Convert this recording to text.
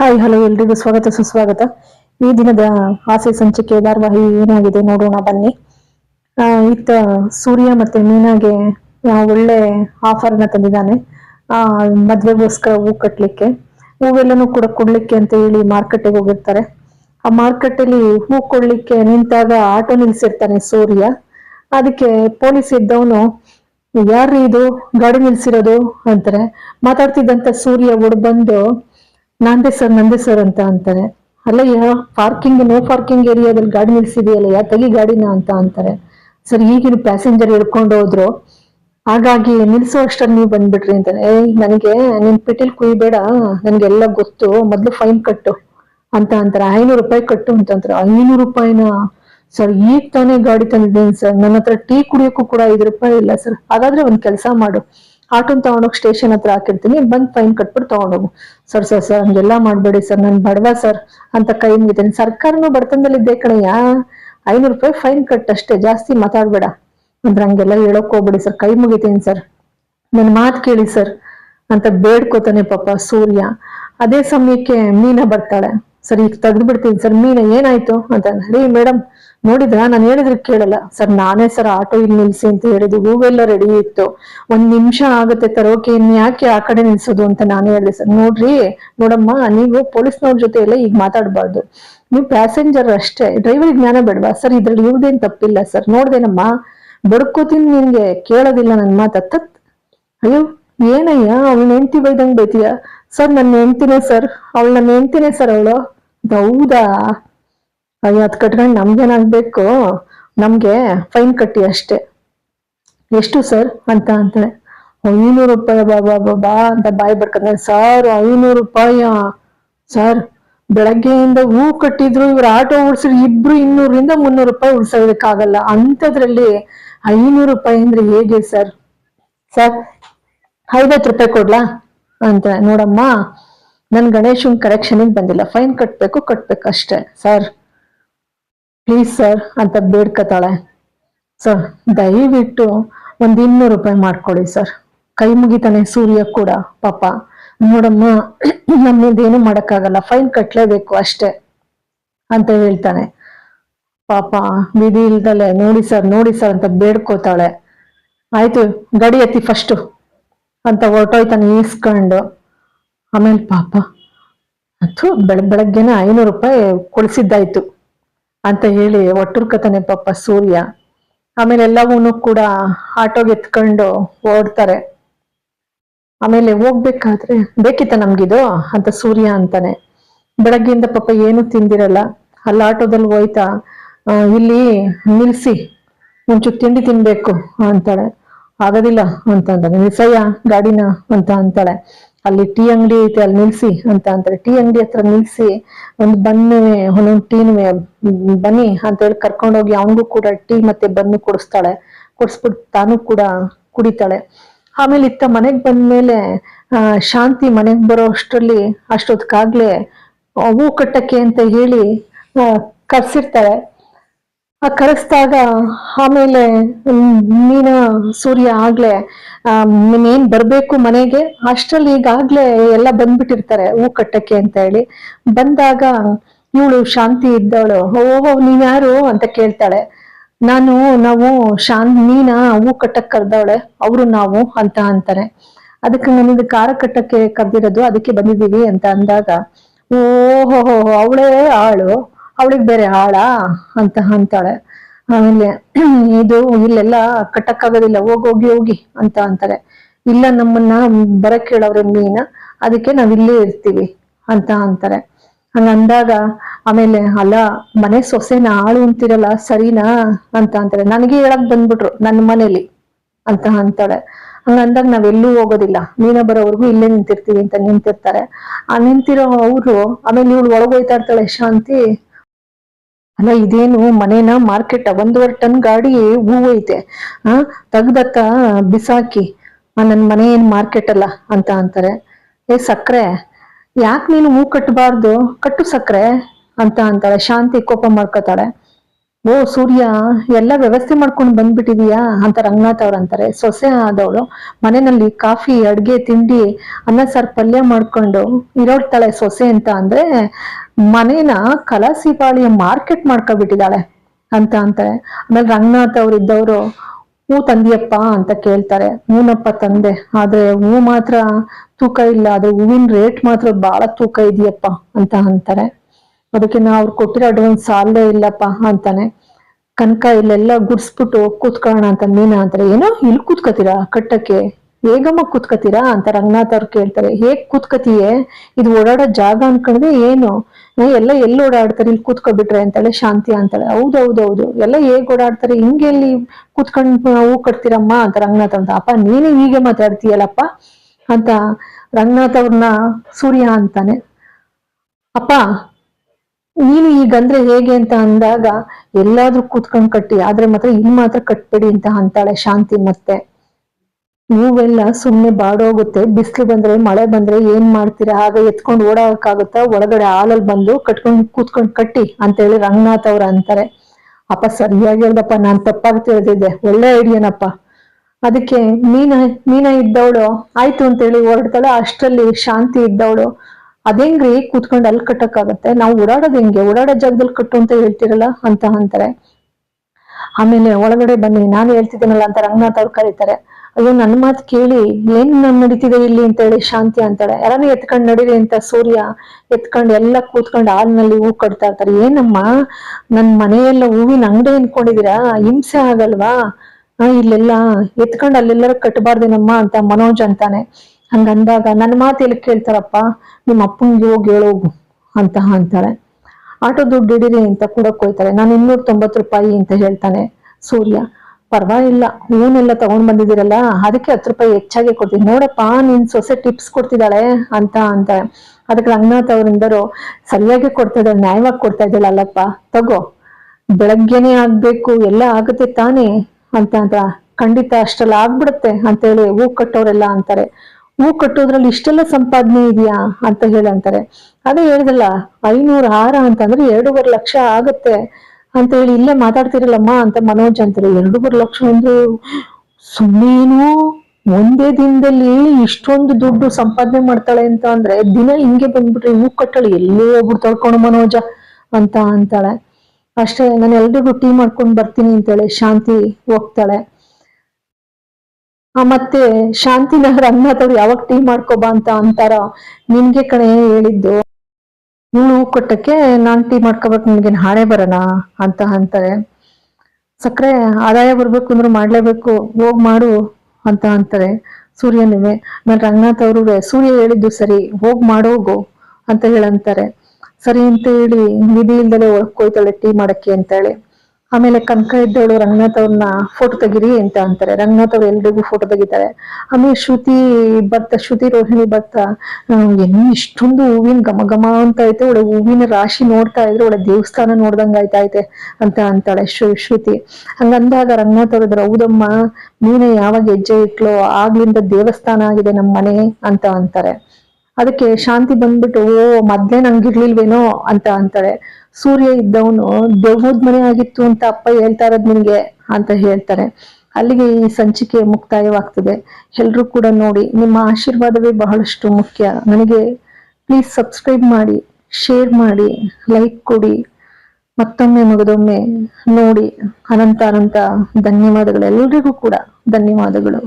Hi hello ಎಲ್ರಿಗೂ ಸ್ವಾಗತ, ಸುಸ್ವಾಗತ. ಈ ದಿನದ ಆಸೆ ಸಂಚಿಕೆ ಧಾರಾವಾಹಿ ಏನಾಗಿದೆ ನೋಡೋಣ, ಬನ್ನಿ. ಇತ್ತ ಸೂರ್ಯ ಮತ್ತೆ ಮೀನಾಗೆ ಒಳ್ಳೆ ಆಫರ್ನ ತಂದಿದ್ದಾನೆ. ಆ, ಮದ್ವೆಗೋಸ್ಕರ ಹೂ ಕಟ್ಲಿಕ್ಕೆ. ಹೂವೆಲ್ಲನೂ ಕೂಡ ಕೊಡ್ಲಿಕ್ಕೆ ಅಂತ ಹೇಳಿ ಮಾರ್ಕೆಟಿಗೆ ಹೋಗಿರ್ತಾರೆ. ಆ ಮಾರ್ಕೆಟಲ್ಲಿ ಹೂ ಕೊಡ್ಲಿಕ್ಕೆ ನಿಂತಾಗ ಆಟೋ ನಿಲ್ಸಿರ್ತಾನೆ ಸೂರ್ಯ. ಅದಕ್ಕೆ ಪೊಲೀಸ್ ಇದ್ದವನು, ಯಾರ್ರೀ ಇದು? ಗಾಡಿ ನಿಲ್ಸಿರೋದು? ಅಂತಾರೆ. ಮಾತಾಡ್ತಿದ್ದಂತ ಸೂರ್ಯ ಬಂದು ನಂದೇ ಸರ್, ನಂದೆ ಸರ್ ಅಂತ ಅಂತಾರೆ. ಅಲ್ಲ ಯಾ ಪಾರ್ಕಿಂಗ್ ನೋ ಪಾರ್ಕಿಂಗ್ ಏರಿಯಾದಲ್ಲಿ ಗಾಡಿ ನಿಲ್ಸಿದೆಯಲ್ಲ ಯಾ ತೆಗಿ ಗಾಡಿನ ಅಂತ ಅಂತಾರೆ. ಸರ್, ಈಗಿನ ಪ್ಯಾಸೆಂಜರ್ ಹಿಡ್ಕೊಂಡು ಹೋದ್ರು. ಹಾಗಾಗಿ ನಿಲ್ಸೋ ಅಷ್ಟರಲ್ಲಿ ನೀವು ಬಂದ್ಬಿಟ್ರಿ ಅಂತಾನೆ ಏಯ್, ನನಗೆ ನಿನ್ ಪೆಟಿಲ್ ಕುಯ್ಬೇಡ, ನನ್ಗೆಲ್ಲ ಗೊತ್ತು, ಮೊದ್ಲು ಫೈನ್ ಕಟ್ಟು ಅಂತ ಅಂತಾರೆ. ಐನೂರು ರೂಪಾಯಿ ಕಟ್ಟು ಅಂತ ಅಂತಾರೆ. ಐನೂರು ರೂಪಾಯಿನ? ಸರ್, ಈಗ ತಾನೇ ಗಾಡಿ ತಂದಿದ್ದೀನಿ ಸರ್. ನನ್ನ ಹತ್ರ ಟೀ ಕುಡಿಯೋಕ್ಕೂ ಕೂಡ ಐದು ರೂಪಾಯಿ ಇಲ್ಲ ಸರ್. ಹಾಗಾದ್ರೆ ಒಂದ್ ಕೆಲಸ ಮಾಡು. ಆಟೋನ್ ತಗೊಂಡೋಗಿ ಸ್ಟೇಷನ್ ಹತ್ರ ಹಾಕಿರ್ತೀನಿ. ಬಂದ್ ಫೈನ್ ಕಟ್ಬಿಟ್ಟು ತಗೊಂಡೋಗು ಸರ್ ಸರ್ ಸರ್, ಹಂಗೆಲ್ಲ ಮಾಡ್ಬೇಡಿ ಸರ್, ನನ್ ಬಡವ ಸರ್ ಅಂತ ಕೈ ಮುಗಿತೇನೆ. ಸರ್ಕಾರನು ಬಡತನದಲ್ಲಿದ್ದೆ ಕಣಯ್ಯ. ಐನೂರು ರೂಪಾಯಿ ಫೈನ್ ಕಟ್ ಅಷ್ಟೇ ಜಾಸ್ತಿ ಮಾತಾಡ್ಬೇಡ. ಅಂದ್ರೆ ಹಂಗೆಲ್ಲ ಹೇಳಕ್ ಹೋಗ್ಬೇಡಿ ಸರ್. ಕೈ ಮುಗಿತೀನಿ ಸರ್. ನನ್ ಮಾತ್ ಕೇಳಿ ಸರ್ ಅಂತ ಬೇಡ್ಕೋತಾನೆ ಪಾಪ ಸೂರ್ಯ. ಅದೇ ಸಮಯಕ್ಕೆ ಮೀನಾ ಬರ್ತಾಳೆ. ಸರ್, ಈಗ ತೆಗ್ದು ಬಿಡ್ತೀನಿ ಸರ್. ಮೀನ ಏನಾಯ್ತು? ಅಂತ ರೀ ಮೇಡಮ್ ನೋಡಿದ್ರ ನಾನು ಹೇಳಿದ್ರೆ ಕೇಳಲ್ಲ. ಸರ್, ನಾನೇ ಸರ್ ಆಟೋ ಇಲ್ಲಿ ನಿಲ್ಸಿ ಅಂತ ಹೇಳಿದ್ದು ಹೂವೆಲ್ಲ ರೆಡಿ ಇತ್ತು. ಒಂದ್ ನಿಮಿಷ ಆಗುತ್ತೆ ತರೋಕೆ ಇನ್ ಯಾಕೆ ಆ ಕಡೆ ನಿಲ್ಸೋದು ಅಂತ ನಾನು ಹೇಳಿದೆ ಸರ್. ನೋಡ್ರಿ, ನೋಡಮ್ಮ, ನೀವು ಪೊಲೀಸ್ನವ್ರ ಜೊತೆ ಎಲ್ಲ ಈಗ ಮಾತಾಡಬಾರ್ದು. ನೀವು ಪ್ಯಾಸೆಂಜರ್ ಅಷ್ಟೇ ಡ್ರೈವರ್ ಜ್ಞಾನ ಬೇಡವಾ? ಸರ್, ಇದ್ರಲ್ಲಿ ಇವ್ರದೇನ್ ತಪ್ಪಿಲ್ಲ ಸರ್. ನೋಡ್ದೇನಮ್ಮ, ಬಡ್ಕೋತೀನಿ ನಿನ್ಗೆ, ಕೇಳೋದಿಲ್ಲ ನನ್ ಮಾತತ್ತ ಅಯ್ಯೋ, ಏನಯ್ಯ, ಅವಳ ಹೆಂಡತಿ ಬೈದಂಗ್ ಬೈತೀಯ? ಸರ್ ನನ್ನ ಹೆಂಡ್ತಿನೇ ಸರ್. ಅವಳ ನನ್ನ ಹೆಂಡ್ತಿನೇ ಸರ್ ಅವಳು. ಹೌದಾ? ಅಯ್ಯೋ, ಅದ್ ಕಟ್ಕೊಂಡು ನಮ್ಗೇನಾಗ್ಬೇಕು? ನಮ್ಗೆ ಫೈನ್ ಕಟ್ಟಿ ಅಷ್ಟೇ. ಎಷ್ಟು ಸರ್ ಅಂತ ಅಂತಾಳೆ ಐನೂರು ರೂಪಾಯಿ, ಬಾ ಬಾ ಬಾ ಅಂತ ಬಾಯಿ ಬರ್ಕಂದ್ರೆ ಸರ್, ಐನೂರು ರೂಪಾಯ. ಸರ್, ಬೆಳಗ್ಗೆಯಿಂದ ಹೂ ಕಟ್ಟಿದ್ರು, ಇವ್ರ ಆಟೋ ಓಡಿಸಿದ್ರು, ಇಬ್ರು ಇನ್ನೂರಿಂದ ಮುನ್ನೂರು ರೂಪಾಯಿ ಉಳ್ಸೋದಕ್ಕಾಗಲ್ಲ. ಅಂಥದ್ರಲ್ಲಿ ಐನೂರು ರೂಪಾಯಿ ಅಂದ್ರೆ ಹೇಗೆ ಸರ್ ಸರ್, ಐವತ್ತು ರೂಪಾಯಿ ಕೊಡ್ಲಾ? ಅಂತ. ನೋಡಮ್ಮ, ನನ್ ಗಣೇಶನ್ ಕರೆಕ್ಷನ್ ಬಂದಿಲ್ಲ. ಫೈನ್ ಕಟ್ಬೇಕು ಕಟ್ಬೇಕು ಅಷ್ಟೇ. ಸರ್ ಪ್ಲೀಸ್ ಸರ್ ಅಂತ ಬೇಡ್ಕತಾಳೆ. ಸರ್ ದಯವಿಟ್ಟು ಒಂದ್ ಇನ್ನೂರು ರೂಪಾಯಿ ಮಾಡ್ಕೊಳ್ಳಿ ಸರ್ ಕೈ ಮುಗಿತಾನೆ ಸೂರ್ಯ ಕೂಡ, ಪಾಪ. ನೋಡಮ್ಮ ನಮ್ಮಿಂದೇನು ಮಾಡೋಕ್ಕಾಗಲ್ಲ. ಫೈನ್ ಕಟ್ಲೇಬೇಕು ಅಷ್ಟೇ ಅಂತ ಹೇಳ್ತಾನೆ. ಪಾಪ, ವಿಧಿ ಇಲ್ದಲೆ ನೋಡಿ ಸರ್ ನೋಡಿ ಸರ್ ಅಂತ ಬೇಡ್ಕೋತಾಳೆ. ಆಯ್ತು, ಗಡಿ ಎತ್ತಿ ಫಸ್ಟು ಅಂತ ಹೊರಟೋಯ್ತಾನೆ ಈಸ್ಕೊಂಡು. ಆಮೇಲೆ ಪಾಪ, ಅಥವಾ ಬೆಳ ಬೆಳಗ್ಗೆನೆ ಐನೂರು ರೂಪಾಯಿ ಕೊಡಿಸಿದ್ದಾಯ್ತು. ಅಂತ ಹೇಳಿ ಒಟ್ಟುರ್ಕತಾನೆ ಪಾಪ ಸೂರ್ಯ. ಆಮೇಲೆ ಎಲ್ಲವೂ ಕೂಡ ಆಟೋಗೆ ಎತ್ಕೊಂಡು ಓಡ್ತಾರೆ. ಆಮೇಲೆ ಹೋಗ್ಬೇಕಾದ್ರೆ, ಬೇಕಿತ್ತ ನಮ್ಗಿದು? ಅಂತ ಸೂರ್ಯ ಅಂತಾನೆ. ಬೆಳಗ್ಗೆಯಿಂದ ಪಾಪ ಏನು ತಿಂದಿರಲ್ಲ. ಅಲ್ಲಿ ಆಟೋದಲ್ಲಿ ಹೋಯ್ತಾ ಇಲ್ಲಿ ನಿಲ್ಸಿ ಮುಂಚು ತಿಂಡಿ ತಿನ್ಬೇಕು ಅಂತಾಳೆ. ಆಗೋದಿಲ್ಲ ಅಂತ ಅಂತಾನೆ. ನಿಲ್ಸಯ್ಯ ಗಾಡಿನ ಅಂತ ಅಂತಾಳೆ. ಅಲ್ಲಿ ಟೀ ಅಂಗಡಿ ಐತೆ, ಅಲ್ಲಿ ನಿಲ್ಸಿ ಅಂತ ಅಂತಾರೆ. ಟೀ ಅಂಗಡಿ ಹತ್ರ ನಿಲ್ಸಿ ಒಂದು ಬನ್ನಿ, ಒಂದೊಂದು ಟೀನುವೆ ಬನ್ನಿ ಅಂತ ಹೇಳಿ ಕರ್ಕೊಂಡೋಗಿ ಅವನಿಗೂ ಕೂಡ ಟೀ ಮತ್ತೆ ಬನ್ನು ಕೊಡಿಸ್ತಾಳೆ. ಕೊಡಿಸ್ಬಿಟ್ಟು ತಾನು ಕೂಡ ಕುಡಿತಾಳೆ. ಆಮೇಲೆ ಇತ್ತ ಮನೆಗೆ ಬಂದ್ಮೇಲೆ ಶಾಂತಿ ಮನೆಗೆ ಬರೋ ಅಷ್ಟರಲ್ಲಿ ಅಷ್ಟೊತ್ತಕ್ಕಾಗ್ಲೆ ಹೂ ಕಟ್ಟಕ್ಕೆ ಅಂತ ಹೇಳಿ ಕರ್ಸಿರ್ತಾಳೆ ಆ ಕರೆಸ್ದಾಗ ಆಮೇಲೆ ಮೀನ ಸೂರ್ಯ ಆಗ್ಲೆ ಏನ್ ಬರ್ಬೇಕು ಮನೆಗೆ? ಅಷ್ಟ್ರಲ್ಲಿ ಈಗಾಗ್ಲೇ ಎಲ್ಲ ಬಂದ್ಬಿಟ್ಟಿರ್ತಾರೆ ಹೂ ಕಟ್ಟಕ್ಕೆ ಅಂತ ಹೇಳಿ. ಬಂದಾಗ ಇವಳು ಶಾಂತಿ ಇದ್ದವಳು ಓಹೋ ನೀವ್ಯಾರು ಅಂತ ಕೇಳ್ತಾಳೆ. ನಾನು, ನಾವು ಶಾಂತ್ ಮೀನ ಹೂ ಕಟ್ಟಕ್ ಕರ್ದವಳೆ, ಅವರು ನಾವು ಅಂತ ಅಂತಾರೆ. ಅದಕ್ಕೆ ನನಗೆ ಖಾರ ಕಟ್ಟಕ್ಕೆ ಕರ್ದಿರೋದು ಅದಕ್ಕೆ ಬಂದಿದ್ದೀವಿ ಅಂತ ಅಂದಾಗ ಓಹೋ ಅವಳೇ ಆಳು. ಅವಳಿಗೆ ಬೇರೆ ಆಳಾ ಅಂತ ಅಂತಾಳೆ. ಆಮೇಲೆ ಇದು ಇಲ್ಲೆಲ್ಲ ಕಟ್ಟಕ್ಕಾಗೋದಿಲ್ಲ, ಹೋಗಿ ಹೋಗಿ ಹೋಗಿ ಅಂತ ಅಂತಾರೆ. ಇಲ್ಲ ನಮ್ಮನ್ನ ಬರಕ್ ಕೇಳವ್ರೆ ಮೀನ ಅದಕ್ಕೆ ನಾವ್ ಇಲ್ಲೇ ಇರ್ತೀವಿ ಅಂತ ಅಂತಾರೆ. ಅಂದಾಗ ಆಮೇಲೆ, ಅಲ್ಲ, ಮನೆ ಸೊಸೆನ ಆಳು ಅಂತಿರಲ್ಲ, ಸರಿನಾ? ಅಂತ ಅಂತಾರೆ. ನನಗೆ ಹೇಳಕ್ ಬಂದ್ಬಿಟ್ರು ನನ್ನ ಮನೇಲಿ, ಅಂತ ಅಂತಾಳೆ. ಹಂಗಂದಾಗ ನಾವೆಲ್ಲೂ ಹೋಗೋದಿಲ್ಲ. ಮೀನ ಬರೋವರೆಗೂ ಇಲ್ಲೇ ನಿಂತಿರ್ತೀವಿ ಅಂತ ನಿಂತಿರ್ತಾರೆ. ಆ ನಿಂತಿರೋ ಅವರು, ಆಮೇಲೆ ಇವಳು ಒಳಗೋಯ್ತಾ ಇರ್ತಾಳೆ, ಶಾಂತಿ ಅಲ್ಲ, ಇದೇನು ಮನೇನ ಮಾರ್ಕೆಟ್ ಒಂದೂವರೆ ಟನ್ ಗಾಡಿ ಹೂವು ಐತೆ. ಆ ತೆಗ್ದಕ್ಕ ಬಿಸಾಕಿ. ನನ್ನ ನನ್ ಮನೆ ಏನ್ ಮಾರ್ಕೆಟ್ ಅಲ್ಲ ಅಂತ ಅಂತಾರೆ. ಏ ಸಕ್ಕರೆ ಯಾಕೆ ನೀನು ಹೂ ಕಟ್ಟಬಾರ್ದು ಕಟ್ಟು ಸಕ್ಕರೆ ಅಂತ ಅಂತಾಳೆ ಶಾಂತಿ ಕೋಪ ಮಾಡ್ಕೋತಾಳೆ. ಓ, ಸೂರ್ಯ, ಎಲ್ಲ ವ್ಯವಸ್ಥೆ ಮಾಡ್ಕೊಂಡು ಬಂದ್ಬಿಟ್ಟಿದೀಯಾ? ಅಂತ ರಂಗನಾಥ್ ಅವ್ರು ಅಂತಾರೆ. ಸೊಸೆ ಆದವಳು ಮನೆಯಲ್ಲಿ ಕಾಫಿ, ಅಡ್ಗೆ, ತಿಂಡಿ, ಅನ್ನ, ಸಾರ್, ಪಲ್ಯ ಮಾಡ್ಕೊಂಡು ಇರೋಡ್ತಾಳೆ ಸೊಸೆ ಅಂತ ಅಂದ್ರೆ ಮನೇನ ಕಲಾಸಿಪಾಳಿಯ ಮಾರ್ಕೆಟ್ ಮಾಡ್ಕೊಬಿಟ್ಟಿದ್ದಾಳೆ ಅಂತ ಅಂತಾರೆ. ಆಮೇಲೆ ರಂಗನಾಥ್ ಅವ್ರು ಇದ್ದವರು, ಹೂ ತಂದಿಯಪ್ಪ ಅಂತ ಕೇಳ್ತಾರೆ. ಹೂನಪ್ಪ ತಂದೆ, ಆದ್ರೆ ಹೂ ಮಾತ್ರ ತೂಕ ಇಲ್ಲ, ಆದ್ರೆ ಹೂವಿನ ರೇಟ್ ಮಾತ್ರ ಬಹಳ ತೂಕ ಇದೆಯಪ್ಪ ಅಂತ ಅಂತಾರೆ. ಅದಕ್ಕೆ ನಾ ಅವ್ರು ಕೊಟ್ಟಿರೋ ಅಡ್ವಾನ್ಸ್ ಸಾಲದೇ ಇಲ್ಲಪ್ಪ ಅಂತಾನೆ. ಕನಕ ಇಲ್ಲೆಲ್ಲ ಗುಡ್ಸ್ಬಿಟ್ಟು ಕೂತ್ಕೊಳ್ಳೋಣ ಅಂತ ಮೀನಾ ಅಂತಾರೆ. ಏನೋ ಇಲ್ಲಿ ಕೂತ್ಕೋತೀರಾ? ಕಟ್ಟಕ್ಕೆ? ಹೇಗಮ್ಮ ಕೂತ್ಕೋತೀರಾ ಅಂತ ರಂಗನಾಥ್ ಅವ್ರು ಕೇಳ್ತಾರೆ. ಹೇಗ್ ಕೂತ್ಕೋತೀಯೇ? ಇದು ಓಡಾಡೋ ಜಾಗ ಅನ್ಕೊಂಡ್ರೆ ಏನು? ಎಲ್ಲ ಎಲ್ಲಿ ಓಡಾಡ್ತಾರೆ? ಇಲ್ಲಿ ಕೂತ್ಕೊಬಿಟ್ರೆ ಅಂತಾಳೆ ಶಾಂತಿ ಅಂತಾಳೆ ಹೌದೌದೌದು. ಎಲ್ಲ ಹೇಗ್ ಓಡಾಡ್ತಾರೆ? ಹಿಂಗೆ ಎಲ್ಲಿ ಕೂತ್ಕೊಂಡ್ ಹೂ ಕಟ್ತೀರಮ್ಮ ಅಂತ ರಂಗನಾಥ್ ಅಂತ ಅಪ್ಪ, ನೀನೇ ಹೀಗೆ ಮಾತಾಡ್ತೀಯಲ್ಲಪ್ಪ ಅಂತ ರಂಗನಾಥ್ ಅವ್ರನ್ನ ಸೂರ್ಯ ಅಂತಾನೆ. ಅಪ್ಪ ನೀನು ಈ ಗಂದ್ರೆ ಹೇಗೆ ಅಂತ ಅಂದಾಗ ಎಲ್ಲಾದ್ರೂ ಕೂತ್ಕೊಂಡ್ ಕಟ್ಟಿ, ಆದ್ರೆ ಮಾತ್ರ ಇಲ್ಲಿ ಮಾತ್ರ ಕಟ್ಬೇಡಿ ಅಂತ ಅಂತಾಳೆ ಶಾಂತಿ ಮತ್ತೆ. ನೀವೆಲ್ಲ ಸುಮ್ನೆ ಬಾಡೋಗುತ್ತೆ, ಬಿಸಿಲು ಬಂದ್ರೆ, ಮಳೆ ಬಂದ್ರೆ ಏನ್ ಮಾಡ್ತೀರಾ? ಆಗ ಎತ್ಕೊಂಡು ಓಡಾಕಾಗುತ್ತಾ ಒಳಗಡೆ ಹಾಲಲ್ಲಿ ಬಂದು ಕಟ್ಕೊಂಡು ಕೂತ್ಕೊಂಡ್ ಕಟ್ಟಿ ಅಂತ ಹೇಳಿ ರಂಗನಾಥ್ ಅವ್ರ ಅಂತಾರೆ. ಅಪ್ಪ ಸರಿಯಾಗಿ ಹೇಳ್ದಪ್ಪ, ನಾನ್ ತಪ್ಪಾಗಿ ತಿಳಿದಿದ್ದೆ. ಒಳ್ಳೆ ಐಡಿಯಾನಪ್ಪ. ಅದಕ್ಕೆ, ಮೀನ ಮೀನ ಇದ್ದವಳು, ಆಯ್ತು ಅಂತ ಹೇಳಿ ಹೊರಡ್ತಾಳೆ. ಅಷ್ಟರಲ್ಲಿ ಶಾಂತಿ ಇದ್ದವಳು. ಅದೇಂಗ್ರಿ ಕೂತ್ಕೊಂಡು ಅಲ್ಲಿ ಕಟ್ಟಕ್ಕಾಗತ್ತೆ? ನಾವು ಓಡಾಡೋದ್ ಹೆಂಗೆ? ಓಡಾಡೋ ಜಾಗದಲ್ಲಿ ಕಟ್ಟು ಅಂತ ಹೇಳ್ತಿರಲ್ಲ, ಅಂತ ಅಂತಾರೆ. ಆಮೇಲೆ ಒಳಗಡೆ ಬನ್ನಿ, ನಾನು ಹೇಳ್ತಿದ್ದೀನಲ್ಲ ಅಂತ ರಂಗನಾಥ್ ಅವ್ರು ಕರೀತಾರೆ. ಅಯ್ಯೋ ನನ್ನ ಮಾತು ಕೇಳಿ, ಏನ್ ನಡೀತಿದೆ ಇಲ್ಲಿ ಅಂತ ಹೇಳಿ ಶಾಂತಿ ಅಂತಾಳೆ ಯಾರು ಎತ್ಕೊಂಡ್ ನಡೀರಿ ಅಂತ ಸೂರ್ಯ ಎತ್ಕೊಂಡ್ ಎಲ್ಲ ಕೂತ್ಕೊಂಡು ಹಾಲ್ನಲ್ಲಿ ಹೂ ಕಟ್ತಾ ಇರ್ತಾರೆ. ಏನಮ್ಮ? ನನ್ ಮನೆಯೆಲ್ಲ ಹೂವಿನ ಅಂಗಡಿ ಅನ್ಕೊಂಡಿದೀರಾ? ಹಿಂಸೆ ಆಗಲ್ವಾ? ಇಲ್ಲೆಲ್ಲ ಎತ್ಕೊಂಡ್ ಅಲ್ಲೆಲ್ಲರ ಕಟ್ಟಬಾರ್ದೇನಮ್ಮ ಅಂತ ಮನೋಜ್ ಅಂತಾನೆ. ಹಂಗಂದಾಗ ನನ್ನ ಮಾತು ಎಲ್ಲಿ ಕೇಳ್ತಾರಪ್ಪ, ನಿಮ್ಮ ಅಪ್ಪನ್ಗೆ ಹೋಗಿ ಹೇಳೋಗು ಅಂತ ಅಂತಾರೆ. ಆಟೋ ದುಡ್ಡು ಹಿಡೀರಿ ಅಂತ ಕೂಡ ಕೊಯ್ತಾರೆ. ನಾನು ಇನ್ನೂರ ತೊಂಬತ್ತು ರೂಪಾಯಿ ಅಂತ ಹೇಳ್ತಾನೆ ಸೂರ್ಯ. ಪರವಾಗಿಲ್ಲ ಹೂನೆಲ್ಲ ತಗೊಂಡ್ ಬಂದಿದ್ದೀರಲ್ಲ, ಅದಕ್ಕೆ ಹತ್ತು ರೂಪಾಯಿ ಹೆಚ್ಚಾಗಿ ಕೊಡ್ತೀನಿ. ನೋಡಪ್ಪ, ನೀನ್ ಸೊಸೆ ಟಿಪ್ಸ್ ಕೊಡ್ತಿದ್ದಾಳೆ ಅಂತ ಅಂತಾರೆ. ಅದಕ್ಕೆ ರಂಗನಾಥ್ ಅವರಿಂದರು, ಸರಿಯಾಗಿ ಕೊಡ್ತಾ ಇದ್ದಾರೆ ನ್ಯಾಯವಾಗಿ ಕೊಡ್ತಾ ಇದ್ದಾಳೆ ಅಲ್ಲಪ್ಪ, ತಗೋ. ಬೆಳಗ್ಗೆನೆ ಆಗ್ಬೇಕು, ಎಲ್ಲ ಆಗುತ್ತೆ ತಾನೇ ಅಂತ ಅಂತ ಖಂಡಿತ ಅಷ್ಟೆಲ್ಲ ಆಗ್ಬಿಡುತ್ತೆ ಅಂತ ಹೇಳಿ ಹೂ ಕಟ್ಟೋರೆಲ್ಲ ಅಂತಾರೆ. ಹೂ ಕಟ್ಟೋದ್ರಲ್ಲಿ ಇಷ್ಟೆಲ್ಲ ಸಂಪಾದನೆ ಇದೆಯಾ ಅಂತ ಹೇಳಿ ಅಂತಾರೆ. ಅದೇ ಹೇಳಿದಲ್ಲ, ಐನೂರ ಹಾರ ಅಂತಂದ್ರೆ ಎರಡೂವರೆ ಲಕ್ಷ ಆಗತ್ತೆ ಅಂತ ಹೇಳಿ ಇಲ್ಲೇ ಮಾತಾಡ್ತಿರಲ್ಲಮ್ಮ ಅಂತ ಮನೋಜ್ ಅಂತಾರೆ. ಎರಡೂವರೆ ಲಕ್ಷ ಅಂದ್ರೆ ಸುಮ್ಮನೇನು ಒಂದೇ ದಿನದಲ್ಲಿ ಇಷ್ಟೊಂದು ದುಡ್ಡು ಸಂಪಾದನೆ ಮಾಡ್ತಾಳೆ ಅಂತ ಅಂದ್ರೆ ದಿನ ಹಿಂಗೆ ಬಂದ್ಬಿಟ್ರೆ ಹೂ ಕಟ್ಟಳು ಎಲ್ಲೇ ಒಬ್ರು ತೊಳ್ಕೊಂಡು ಮನೋಜ ಅಂತ ಅಂತಾಳೆ. ಅಷ್ಟೇ, ನಾನು ಎಲ್ರಿಗೂ ಟೀ ಮಾಡ್ಕೊಂಡು ಬರ್ತೀನಿ ಅಂತೇಳಿ ಶಾಂತಿ ಹೋಗ್ತಾಳೆ. ಮತ್ತೆ ಶಾಂತಿನ ಅನ್ನಾಥವ್ರು ಯಾವಾಗ ಟೀ ಮಾಡ್ಕೋಬಾ ಅಂತ ಅಂತಾರ. ನಿನ್ಗೆ ಕಣೆ ಹೇಳಿದ್ದು ಇವಳು ಕೊಟ್ಟಕ್ಕೆ ನಾನ್ ಟೀ ಮಾಡ್ಕೋಬೇಕು ನಿನ್ಗೆ ಹಾಳೆ ಬರೋಣ ಅಂತ ಅಂತಾರೆ. ಸಕ್ಕರೆ ಆದಾಯ ಬರ್ಬೇಕು ಅಂದ್ರೆ ಮಾಡ್ಲೇಬೇಕು, ಹೋಗ್ ಮಾಡು ಅಂತ ಅಂತಾರೆ ಸೂರ್ಯನಿವೆ ನಾನು ರಂಗನಾಥ್ ಅವರು ಸೂರ್ಯ ಹೇಳಿದ್ದು ಸರಿ, ಹೋಗ್ ಮಾಡೋಗು ಅಂತ ಹೇಳಂತಾರೆ. ಸರಿ ಅಂತ ಹೇಳಿ ವಿಧಿ ಇಲ್ದಲೆ ಒಳಕೋಯ್ತಾಳೆ ಟೀ ಮಾಡಕ್ಕೆ ಅಂತ ಹೇಳಿ. ಆಮೇಲೆ ಕನಕ ಇದ್ದವಳು ರಂಗನಾಥ್ ಅವ್ರನ್ನ ಫೋಟೋ ತೆಗಿರಿ ಅಂತ ಅಂತಾರೆ. ರಂಗನಾಥ್ ಅವ್ರು ಎಲ್ರಿಗೂ ಫೋಟೋ ತೆಗಿತಾರೆ. ಆಮೇಲೆ ಶ್ರುತಿ ಭತ್ತ ಶ್ರುತಿ ರೋಹಿಣಿ ಭತ್ತ ಏನು ಇಷ್ಟೊಂದು ಹೂವಿನ ಘಮ ಘಮ ಅಂತ ಐತೆ. ಒಳ್ಳೆ ಹೂವಿನ ರಾಶಿ ನೋಡ್ತಾ ಇದ್ರೆ, ಒಳ್ಳೆ ದೇವಸ್ಥಾನ ನೋಡ್ದಂಗ ಐತೆ ಅಂತ ಅಂತಾಳೆ ಶ್ರು, ಶ್ರುತಿ. ಹಂಗಂದಾಗ ರಂಗನಾಥ್ ಅವ್ರ ರೌದಮ್ಮ ನೀನೆ ಯಾವಾಗ ಹೆಜ್ಜೆ ಇಟ್ಲೋ, ಆಗ್ಲಿಂದ ದೇವಸ್ಥಾನ ಆಗಿದೆ ನಮ್ಮ ಮನೆ ಅಂತ ಅಂತಾರೆ. ಅದಕ್ಕೆ ಶಾಂತಿ ಬಂದ್ಬಿಟ್ಟು, ಓ, ಮೊದ್ಲೇ ನಂಗಿರ್ಲಿಲ್ವೇನೋ ಅಂತ ಅಂತಾಳೆ ಸೂರ್ಯ ಇದ್ದವನು ದೆವ್ವದ ಮನೆ ಆಗಿತ್ತು ಅಂತ ಅಪ್ಪ ಹೇಳ್ತಾ ಇರೋದ್ ನಿನ್ಗೆ ಅಂತ ಹೇಳ್ತಾರೆ. ಅಲ್ಲಿಗೆ ಈ ಸಂಚಿಕೆ ಮುಕ್ತಾಯವಾಗ್ತದೆ. ಎಲ್ಲರೂ ಕೂಡ ನೋಡಿ, ನಿಮ್ಮ ಆಶೀರ್ವಾದವೇ ಬಹಳಷ್ಟು ಮುಖ್ಯ. ನನಗೆ ಪ್ಲೀಸ್ ಸಬ್ಸ್ಕ್ರೈಬ್ ಮಾಡಿ ಶೇರ್ ಮಾಡಿ ಲೈಕ್ ಕೊಡಿ. ಮತ್ತೊಮ್ಮೆ ಮಗದೊಮ್ಮೆ ನೋಡಿ. ಅನಂತ ಅನಂತ ಧನ್ಯವಾದಗಳು. ಎಲ್ಲರಿಗೂ ಕೂಡ ಧನ್ಯವಾದಗಳು.